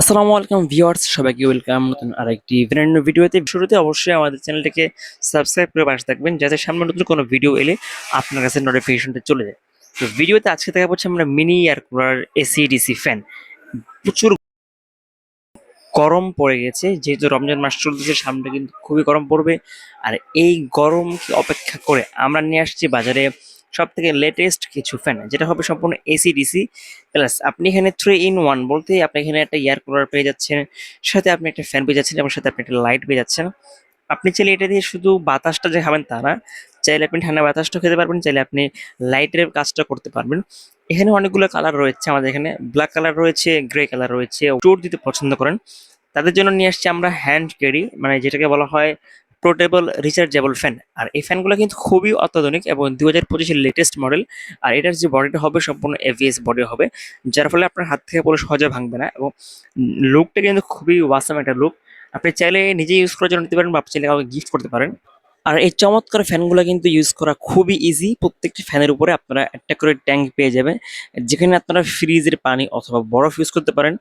আসসালামু আলাইকুম ভিউয়ার্স, সবাইকে ওয়েলকাম নতুন আরেকটি নিউ ভিডিওতে শুরুতে অবশ্যই আমাদের চ্যানেলটিকে সাবস্ক্রাইব করে পাশে থাকবেন, যাতে সামনে নতুন কোনো ভিডিও এলে আপনার কাছে নোটিফিকেশনটা চলে যায়। তো ভিডিওতে আজকে দেখা পাচ্ছি আমরা mini air cooler AC DC fan প্রচুর গরম পড়ে গেছে, যেহেতু রমজান মাস চলতেছে, সামনে কিন্তু খুবই গরম পড়বে। আর এই গরমকে অপেক্ষা করে আমরা নিয়ে আসছি বাজারে সব থেকে লেটেস্ট কিছু ফ্যান যেটা হবে সম্পূর্ণ এসি ডিসি প্লাস আপনি এখানে থ্রি ইন ওয়ান বলতে আপনি এখানে একটা এয়ার কুলার পেয়ে যাচ্ছেন, সাথে আপনি একটা ফ্যান পেয়ে যাচ্ছেন এবং সাথে আপনি একটা লাইট পেয়ে যাচ্ছেন। আপনি চাইলে এটা দিয়ে শুধু বাতাসটা যে খাবেন তা না, চাইলে আপনি ঠান্ডা বাতাসটা খেতে পারবেন, চাইলে আপনি লাইটের কাজটা করতে পারবেন। এখানে অনেকগুলো কালার রয়েছে আমাদের এখানে ব্ল্যাক কালার রয়েছে গ্রে কালার রয়েছে, চোর দিতে পছন্দ করেন। তাদের জন্য নিয়ে আসছি আমরা হ্যান্ড ক্যারি মানে যেটাকে বলা হয় পোর্টেবল রিচার্জেবল ফ্যান আর এই ফ্যানগুলো কিন্তু খুবই অত্যাধুনিক এবং দু হাজার পঁচিশের লেটেস্ট মডেল আর এটার যে বডিটা হবে, সম্পূর্ণ এভিএস বডি হবে, যার ফলে আপনার হাত থেকে পড়ে সহজে ভাঙবে না এবং লুকটা কিন্তু খুবই ওয়াসাম একটা লুক আপনি চাইলে নিজে ইউজ করার জন্য নিতে পারেন বা আপনি চাইলে কাউকে গিফট করতে পারেন। আর এই চমৎকার ফ্যানগুলো কিন্তু ইউজ করা খুবই ইজি প্রত্যেকটি ফ্যানের উপরে আপনারা একটা করে ট্যাঙ্ক পেয়ে যাবেন। যেখানে আপনারা ফ্রিজের পানি অথবা বরফ ইউজ করতে পারেন।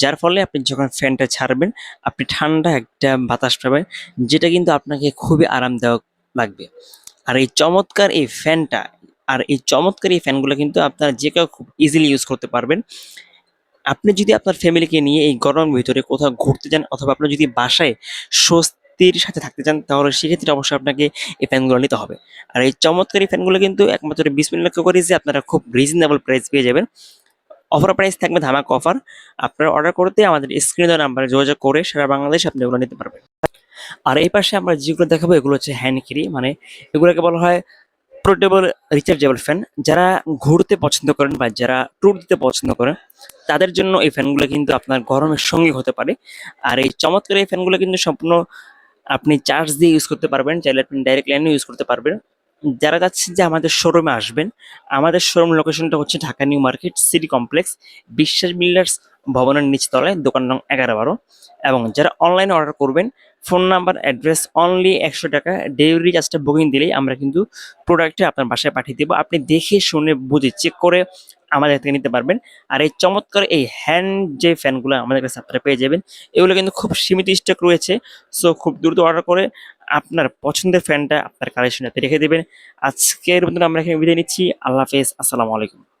যার ফলে আপনি যখন ফ্যানটা ছাড়বেন, আপনি ঠান্ডা একটা বাতাস পাবেন, যেটা কিন্তু আপনাকে খুবই আরামদায়ক লাগবে। আর এই চমৎকার এই ফ্যানটা, আর এই চমৎকার এই ফ্যানগুলো কিন্তু আপনারা যে কেউ খুব ইজিলি ইউজ করতে পারবেন। আপনি যদি আপনার ফ্যামিলিকে নিয়ে এই গরমের ভিতরে কোথাও ঘুরতে যান, অথবা আপনি যদি বাসায় স্বস্তির সাথে থাকতে চান, তাহলে সেক্ষেত্রে অবশ্যই আপনাকে এই ফ্যানগুলো নিতে হবে। আর এই চমৎকার এই ফ্যানগুলো কিন্তু একমাত্র বিশ মিনিট লক্ষ্য করি যে আপনারা খুব রিজনেবল প্রাইস পেয়ে যাবেন। অফার প্রাইস থাকবে ধামাক অফার আপনারা অর্ডার করতে আমাদের স্ক্রিনে দেওয়া নাম্বারে যোগাযোগ করে সারা বাংলাদেশ আপনি এগুলো নিতে পারবেন। আর এই পাশে আমরা যেগুলো দেখাবো, এগুলো হচ্ছে হ্যান্ড ক্যারি মানে এগুলোকে বলা হয় পোর্টেবল রিচার্জেবল ফ্যান যারা ঘুরতে পছন্দ করেন বা যারা ট্যুর দিতে পছন্দ করেন, তাদের জন্য এই ফ্যানগুলো কিন্তু আপনার গরমের সঙ্গী হতে পারে। আর এই চমৎকার এই ফ্যানগুলো কিন্তু সম্পূর্ণ আপনি চার্জ দিয়ে ইউজ করতে পারবেন, চাইলে আপনি ডাইরেক্ট লাইনে ইউজ করতে পারবেন। যারা যাচ্ছেন যে আমাদের শোরুমে আসবেন, আমাদের শোরুম লোকেশনটা হচ্ছে Dhaka new market city complex Biswas builders ভবনের নিচতলায়, দোকান নং এগারো বারো। এবং যারা অনলাইনে অর্ডার করবেন ফোন নাম্বার অ্যাড্রেস অনলি একশো টাকা ডেলিভারি চার্জটা বুকিং দিলেই আমরা কিন্তু প্রোডাক্টে আপনার বাসায় পাঠিয়ে দেবো। আপনি দেখে শুনে বুঝে চেক করে আমাদের থেকে নিতে পারবেন। আর এই চমৎকার এই হ্যান্ড যে ফ্যানগুলো আমাদের কাছে আপনারা পেয়ে যাবেন, এগুলো কিন্তু খুব সীমিত স্টক রয়েছে। সো খুব দ্রুত অর্ডার করে আপনার পছন্দের ফ্যানটা আপনার কালেকশনটাতে রেখে দেবেন। আজকের মতন আমরা এখানে বিদায় নিচ্ছি। আল্লাহ হাফেজ। আসসালামু আলাইকুম।